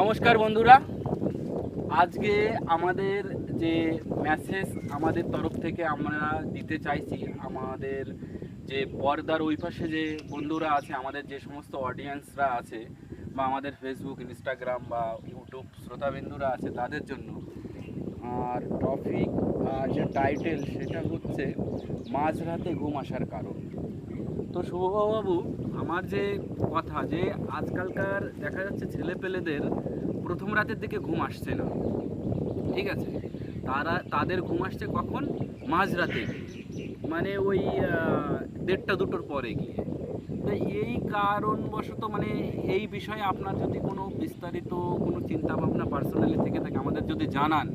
নমস্কার বন্ধুরা। আজকে আমাদের যে মেসেজ আমাদের তরফ থেকে আমরা দিতে চাইছি, আমাদের যে পর্দার ওই পাশে যে বন্ধুরা আছে, আমাদের যে সমস্ত অডিয়েন্সরা আছে, বা আমাদের ফেসবুক ইনস্টাগ্রাম বা ইউটিউব শ্রোতাবিন্দুরা আছে তাদের জন্য। আর টপিক যে টাইটেল সেটা হচ্ছে, মাঝরাতে ঘুম আসার কারণ। তো শুভবাবু, আমার যে কথা যে আজকালকার দেখা যাচ্ছে ছেলে পেলেদের প্রথম রাতের দিকে ঘুম আসছে না। ঠিক আছে? তারা, তাদের ঘুম আসছে কখন? মাঝরাতে মানে ওই দেড়টা দুটোর পরে গিয়ে। তো এই কারণবশত মানে এই বিষয়ে আপনার যদি কোনো বিস্তারিত কোনো চিন্তা ভাবনা পার্সোনালি থেকে থাকে, আমাদের যদি জানান,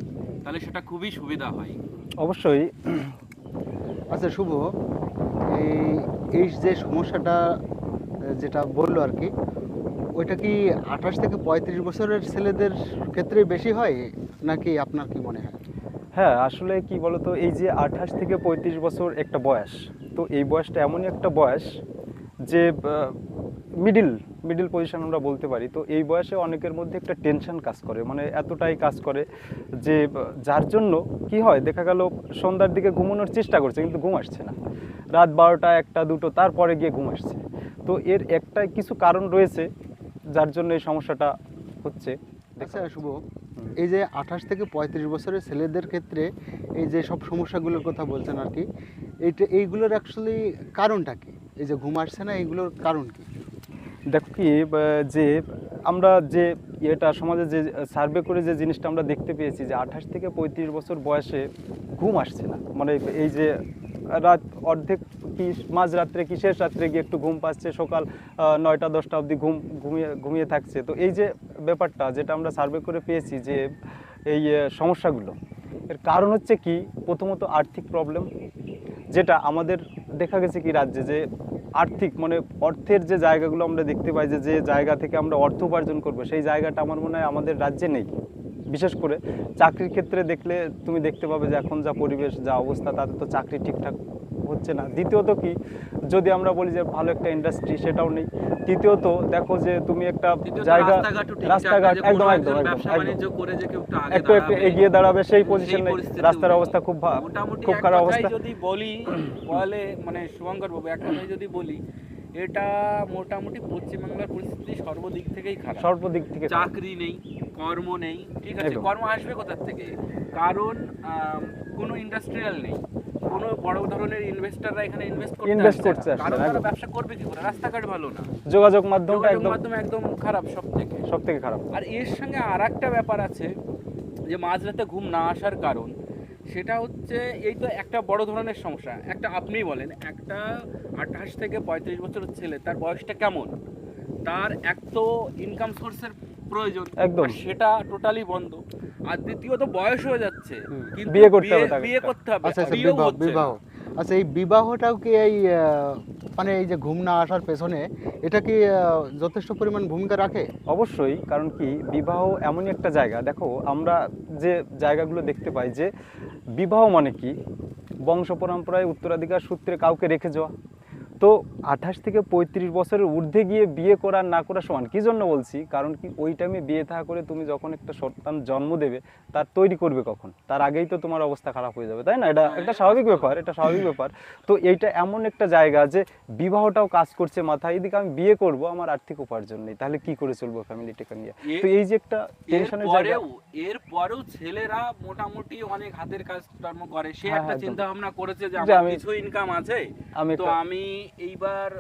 তাহলে সেটা খুবই সুবিধা হয়। অবশ্যই। আচ্ছা শুভ। এই এই যে সমস্যাটা যেটা বলল আর কি, ওইটা কি আঠাশ থেকে পঁয়ত্রিশ বছরের ছেলেদের ক্ষেত্রে বেশি হয়, নাকি আপনার কি মনে হয়? হ্যাঁ আসলে কি বলতো, এই যে আঠাশ থেকে পঁয়ত্রিশ বছর একটা বয়স, তো এই বয়সটা এমনই একটা বয়স যে মিডিল মিডিল পজিশন আমরা বলতে পারি, তো এই বয়সে অনেকের মধ্যে একটা টেনশন কাজ করে মানে এতটাই কাজ করে যে, যার জন্য কি হয়, দেখা গেল সন্ধ্যার দিকে ঘুমানোর চেষ্টা করছে, কিন্তু ঘুম আসছে না। রাত বারোটা একটা দুটো তারপরে গিয়ে ঘুম আসছে। তো এর একটা কিছু কারণ রয়েছে যার জন্য এই সমস্যাটা হচ্ছে। আচ্ছা শুভ। এই যে আঠাশ থেকে পঁয়ত্রিশ বছরের ছেলেদের ক্ষেত্রে এই যে সব সমস্যাগুলোর কথা বলছেন আর কি এইটা এইগুলোর অ্যাকচুয়ালি কারণটা কি? এই যে ঘুম আসছে না এইগুলোর কারণ কি? দেখো কি যে আমরা যে এটা সমাজে যে সার্ভে করে যে জিনিসটা আমরা দেখতে পেয়েছি যে আঠাশ থেকে পঁয়ত্রিশ বছর বয়সে ঘুম আসছে না। মানে এই যে রাত অর্ধেক কি মাঝরাত্রে কি শেষ রাত্রে গিয়ে একটু ঘুম পাচ্ছে? সকাল নয়টা, দশটা অবধি ঘুম, ঘুমিয়ে ঘুমিয়ে থাকছে। তো এই যে ব্যাপারটা, যেটা আমরা সার্ভে করে পেয়েছি যে এই সমস্যাগুলো, এর কারণ হচ্ছে কি? প্রথমত আর্থিক প্রবলেম যেটা আমাদের দেখা গেছে কি রাজ্যে যে আর্থিক মানে অর্থের যে জায়গাগুলো আমরা দেখতে পাই যে যে জায়গা থেকে আমরা অর্থ উপার্জন করব, সেই জায়গাটা আমার মনে হয় আমাদের রাজ্যে নেই। বিশেষ করে চাকরির ক্ষেত্রে দেখলে তুমি দেখতে পাবে যে এখন যা পরিবেশ যা অবস্থা তাতে তো চাকরি ঠিকঠাক হচ্ছে না। দ্বিতীয়ত কি? যদি আমরা বলি যে ভালো একটা ইন্ডাস্ট্রি সেটাও নেই। তৃতীয়ত দেখো যে তুমি একটা জায়গা রাস্তাঘাট একদম একদম একটু একটু একটু এগিয়ে দাঁড়াবে সেই পজিশনে রাস্তার অবস্থা খুব খুব খারাপ অবস্থা। যদি বলি বলে মানে শুভঙ্কর বাবু এক কথায় যদি বলি এটা মোটামুটি পশ্চিমবাংলার পরিস্থিতি সর্বদিক থেকেই খারাপ। সর্বদিক থেকে চাকরি নেই কর্ম নেই ঠিক আছে? কর্ম আসবে কোথার থেকে? কারণ কোনো ইন্ডাস্ট্রিয়াল নেই। কোনো বড় ধরনের ইনভেস্টররা এখানে ইনভেস্ট করতে আসছে করতে। আসছে কারণ না, ব্যবসা করবে কি করে? রাস্তাঘাট ভালো না। যোগাযোগ মাধ্যমটা একদম মাধ্যম একদম খারাপ সব থেকে। সব থেকে খারাপ। আর এর সঙ্গে আর একটা ব্যাপার আছে যে মাঝরাতে ঘুম না আসার কারণ সেটা হচ্ছে এই তো একটা বড় ধরনের সমস্যা। একটা আপনিই বলেন একটা আঠাশ থেকে পঁয়ত্রিশ বছরের ছেলে তার বয়সটা কেমন? তার এক তো ইনকাম সোর্সের প্রয়োজন একদম। সেটা টোটালি বন্ধ। আর দ্বিতীয়ত বয়স হয়ে যাচ্ছে কিন্তু বিয়ে করতে হবে বিয়ে করতে হবে আচ্ছা আচ্ছা। বিবাহ আচ্ছা এই বিবাহটাও কি এই মানে এই যে ঘুম না আসার পেছনে এটা কি যথেষ্ট পরিমাণ ভূমিকা রাখে? অবশ্যই, কারণ কি, বিবাহ এমনই একটা জায়গা। দেখো, আমরা যে জায়গাগুলো দেখতে পাই যে, বিবাহ মানে কি? বংশ পরম্পরায় উত্তরাধিকার সূত্রে কাউকে রেখে যাওয়া। তো আঠাশ থেকে পঁয়ত্রিশ বছরের ঊর্ধ্বে গিয়ে বিয়ে করা না করা সমান। কি জন্য বলছি? কারণ কি ওই টাইমে বিয়ে থা করে তুমি যখন একটা সন্তান জন্ম দেবে তার তৈরি করবে কখন? তার আগেই তো তোমার অবস্থা খারাপ হয়ে যাবে তাই না? এটা একটা স্বাভাবিক ব্যাপার এটা স্বাভাবিক ব্যাপার। তো এইটা এমন একটা জায়গা যে বিবাহটাও কাজ করছে মাথায় এদিকে আমি বিয়ে করব আমার আর্থিক উপার্জন নেই তাহলে কি করে চলবো ফ্যামিলিটাকে নিয়ে? তো এই যে একটা টেনশনের জায়গা এরপরেও এরপরেও ছেলেরা মোটামুটি অনেক হাতের কাজ কর্ম করে। সে হ্যাঁ, একটা চিন্তা ভাবনা করেছে যে আমার আমি- কিছু ইনকাম আছে। তো আমি এইবার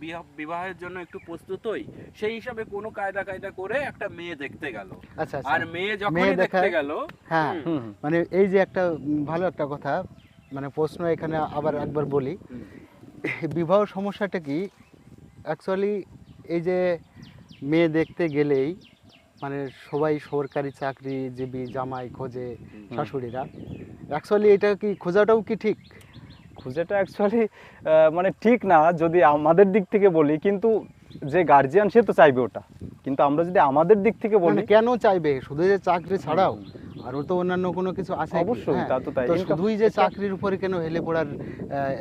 বিবাহ- বিবাহের জন্য একটু প্রস্তুত হই সেই হিসাবে কোনো কায়দা কায়দা করে একটা মেয়ে দেখতে গেল। আচ্ছা আচ্ছা। আর মেয়ে যখনই মেয়ে দেখতে গেল হ্যাঁ। মানে এই যে একটা ভালো একটা কথা মানে প্রশ্ন এখানে আবার একবার বলি। বিবাহ সমস্যাটা কি? অ্যাকচুয়ালি এই যে মেয়ে দেখতে গেলেই মানে সবাই সরকারি চাকরিজীবী জামাই খোঁজে শাশুড়িরা। অ্যাকচুয়ালি এটা কি খোঁজাটাও কি ঠিক? খুঁজেটা অ্যাকচুয়ালি মানে ঠিক না যদি আমাদের দিক থেকে বলি কিন্তু যে গার্জিয়ান সে তো চাইবে ওটা। কিন্তু আমরা যদি আমাদের দিক থেকে বলি কেন চাইবে? শুধু যে চাকরি ছাড়াও। আর ওর তো অন্যান্য কোনো কিছু আছে অবশ্যই, হ্যাঁ, তা তো তাই। শুধুই যে চাকরির উপরে কেন হেলে পড়ার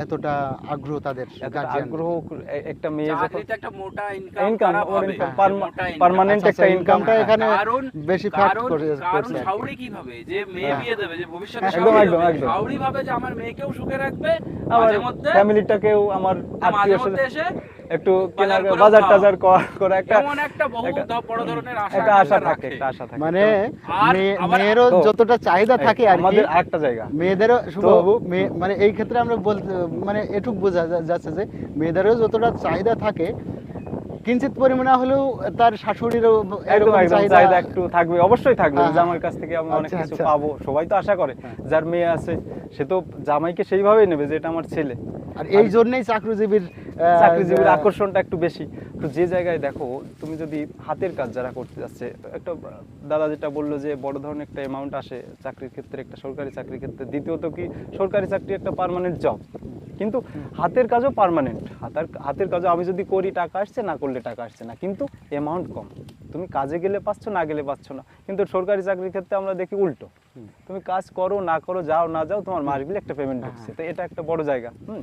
এতটা আগ্রহ তাদের আগ্রহ একটা মেয়ে চাকরিতে একটা মোটা ইনকাম ইনকাম। পার্মানেন্ট একটা আচ্ছা, এখানে বেশি কারণ করে- কারণ যে মেয়ে হ্যাঁ। বিয়ে দেবে যে ভবিষ্যতে একদম, একদম, একদম। শাওরি ভাবে যে আমার মেয়েকেও সুখে রাখবে আমার মধ্যে ফ্যামিলিটাকেও আমার আত্মীয় এসে একটু কেনা বাজার। টাজার করা একটা এমন একটা বহু একটা- বড় ধরনের আশা একটা আশা থাকে একটা আশা থাকে। মানে মেয়েরও যতটা চাহিদা থাকে আর আমাদের আরেকটা জায়গা। মেয়েদেরও মানে এই ক্ষেত্রে আমরা বলতে মানে এটুক বোঝা যাচ্ছে যে মেয়েদেরও যতটা চাহিদা থাকে কিঞ্চিত পরিমাণে হলেও তার শাশুড়িরও একদম চাহিদা একটু থাকবে অবশ্যই থাকবে। হ্যাঁ, জামাইয়ের কাছ থেকে আমি অনেক আচ্ছা, কিছু আচ্ছা। পাবো সবাই তো আশা করে। হ্যাঁ। যার মেয়ে আছে সে তো জামাইকে সেইভাবেই নেবে যে এটা আমার ছেলে। আর এই জন্যই চাকরিজীবীর চাকরিজীবীর আকর্ষণটা একটু বেশি। তো যে জায়গায় দেখো তুমি যদি হাতের কাজ যারা করতে যাচ্ছে একটা দাদা যেটা বলল যে বড় ধরনের একটা অ্যামাউন্ট আসে চাকরির ক্ষেত্রে একটা সরকারি চাকরির ক্ষেত্রে দ্বিতীয়ত কি সরকারি চাকরি একটা পারমানেন্ট জব কিন্তু হাতের কাজও পার্মানেন্ট হাতের হাতের কাজও আমি যদি করি টাকা আসছে না করলে টাকা আসছে না। কিন্তু অ্যামাউন্ট কম। তুমি কাজে গেলে পাচ্ছ না গেলে পাচ্ছ না। কিন্তু সরকারি চাকরির ক্ষেত্রে আমরা দেখি উল্টো। তুমি কাজ করো না করো যাও না যাও তোমার মাস গেলে একটা পেমেন্ট ঢুকছে। তো এটা একটা বড় জায়গা হুম?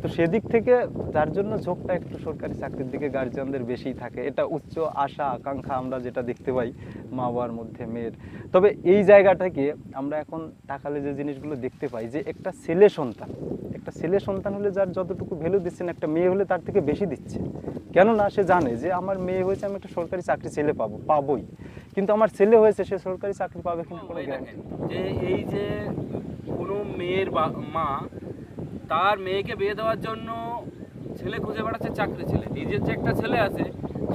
তো সেদিক থেকে যার জন্য ঝোঁকটা একটু সরকারি চাকরির দিকে গার্জিয়ানদের বেশি থাকে এটা উচ্চ আশা আকাঙ্ক্ষা আমরা যেটা দেখতে পাই মা বাবার মধ্যে মেয়ের। তবে এই জায়গাটাকে আমরা এখন তাকালে যে জিনিসগুলো দেখতে পাই যে একটা ছেলে সন্তান একটা ছেলে সন্তান হলে যার যতটুকু ভ্যালু দিচ্ছেন একটা মেয়ে হলে তার থেকে বেশি দিচ্ছে। কেননা সে জানে যে আমার মেয়ে হয়েছে আমি একটা সরকারি চাকরি ছেলে পাবো পাবোই। কিন্তু আমার ছেলে হয়েছে সে সরকারি চাকরি পাবে কিনা কোনো যে এই যে কোনো মেয়ের বা- মা তার মেয়েকে বিয়ে দেওয়ার জন্য ছেলে খুঁজে বেড়াচ্ছে চাকরি ছেলে। নিজের যে একটা ছেলে আছে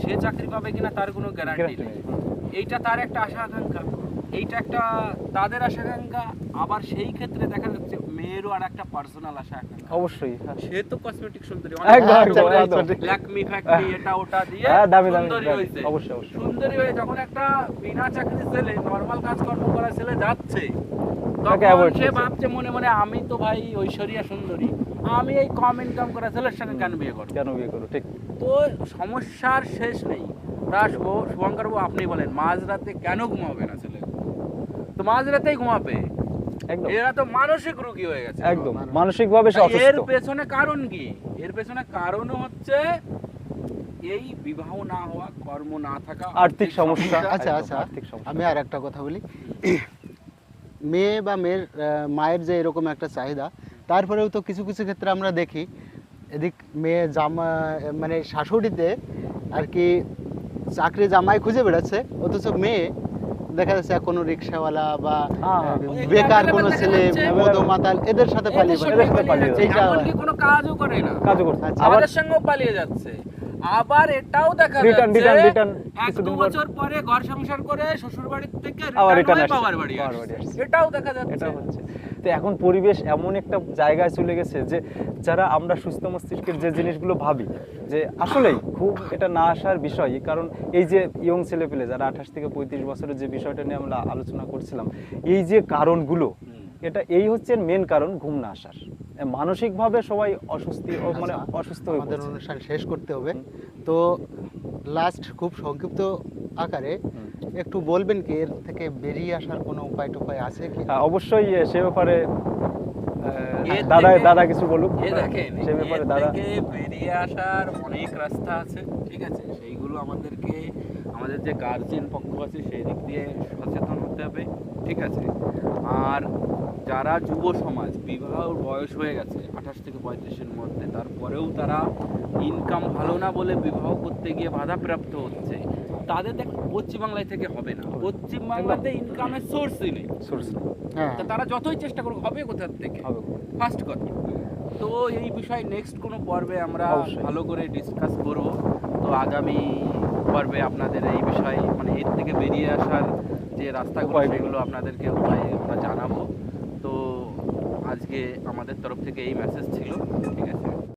সে চাকরি পাবে কিনা তার কোনো গ্যারান্টি নেই। এইটা তার একটা আশা আকাঙ্ক্ষা। এইটা একটা তাদের আশা আকাঙ্ক্ষা আবার সেই ক্ষেত্রে দেখা যাচ্ছে মেয়েরও আর একটা পার্সোনাল আশা আকাঙ্ক্ষা। অবশ্যই হ্যাঁ। সে তো কসমেটিক সুন্দরী। ল্যাকমি ফ্যাক্টরি এটা ওটা দিয়ে হ্যাঁ, দামি দামি সুন্দরী। হয়েছে। অবশ্যই, অবশ্যই। সুন্দরী হয়ে যখন একটা বিনা চাকরি ছেলে নর্মাল কাজকর্ম করা ছেলে যাচ্ছে তখন সে ভাবছে মনে মনে আমি তো ভাই ঐশ্বরিয়া সুন্দরী। আমি এই কম ইনকাম করা ছেলের সঙ্গে কেন বিয়ে করব? কেন বিয়ে করো ঠিক। তো সমস্যার শেষ নেই। তা শুভ- শুভঙ্কর আপনি বলেন মাঝরাতে কেন ঘুমাবে না ছেলে? তো মাঝরাতেই ঘুমাবে। একদম। এরা তো মানসিক রোগী হয়ে গেছে। একদম। মানসিক ভাবে এর পেছনে কারণ কি? এর পেছনে কারণ হচ্ছে এই বিবাহ না হওয়া কর্ম না থাকা আর্থিক সমস্যা। আচ্ছা আচ্ছা। আর্থিক সমস্যা। আমি আর একটা কথা বলি। মেয়ে বা মেয়ের মায়ের যে এরকম একটা চাহিদা তারপরেও তো কিছু কিছু ক্ষেত্রে আমরা দেখি এদিক মেয়ে জামা মানে শাশুড়িতে আর কি চাকরি জামাই খুঁজে বেড়াচ্ছে অথচ মেয়ে দেখা যাচ্ছে কোনো রিক্সাওয়ালা বা হ্যাঁ। বেকার কোনো ছেলে। মদ মাতাল এদের সাথে পালিয়ে এদের এদের সাথে পালিয়ে পালিয়ে যাচ্ছে। কোনো কাজও করে না। কাজও করছে। আচ্ছা, আবার আমাদের সঙ্গেও পালিয়ে যাচ্ছে। আবার এটাও দেখা যাচ্ছে এক দু বছর পরে ঘর সংসার করে শ্বশুর বাড়ি থেকে আবার রিটার্ন হয়ে বাবার বাড়ি। এটাও দেখা যাচ্ছে। এটা হচ্ছে। তো এখন পরিবেশ এমন একটা জায়গায় চলে গেছে যে যারা আমরা সুস্থ মস্তিষ্কের যে জিনিসগুলো ভাবি যে আসলেই খুব এটা না আসার বিষয়। কারণ এই যে ইয়ং ছেলে পেলে যারা আঠাশ থেকে পঁয়ত্রিশ বছরের যে বিষয়টা নিয়ে আমরা আলোচনা করছিলাম এই যে কারণগুলো এটা এই হচ্ছে মেন কারণ ঘুম না আসার। মানসিকভাবে সবাই অসুস্থ মানে আচ্ছা, অসুস্থ আমাদের অনুষ্ঠান শেষ করতে হবে। তো লাস্ট খুব সংক্ষিপ্ত আকারে একটু বলবেন কি এর থেকে বেরিয়ে আসার কোনো উপায় টুপায় আছে কি? হ্যাঁ, অবশ্যই সে ব্যাপারে দাদা দাদা কিছু বলুক। সে ব্যাপারে দাদা বেরিয়ে আসার অনেক রাস্তা আছে ঠিক আছে? সেইগুলো আমাদেরকে আমাদের যে গার্জেন পক্ষ আছে সেই দিক দিয়ে সচেতন হতে হবে ঠিক আছে? আর যারা যুব সমাজ বিবাহ বয়স হয়ে গেছে আঠাশ থেকে পঁয়ত্রিশের মধ্যে তারপরেও তারা ইনকাম ভালো না বলে বিবাহ করতে গিয়ে বাধাপ্রাপ্ত হচ্ছে তাদের দেখ পশ্চিমবাংলায় থেকে হবে না। পশ্চিমবাংলাতে ইনকামের সোর্সই নেই। Source হ্যাঁ। তা তারা যতই চেষ্টা করুক হবে কোথা থেকে? হবে ফার্স্ট কথা। তো এই বিষয়ে নেক্সট কোনো পর্বে আমরা ভালো করে ডিসকাস করব। তো আগামী পর্বে আপনাদের এই বিষয়ে মানে এর থেকে বেরিয়ে আসার যে রাস্তাগুলো। সেগুলো আপনাদেরকে উপায় আমরা জানাব। তো আজকে আমাদের তরফ থেকে এই মেসেজ ছিল। ঠিক আছে।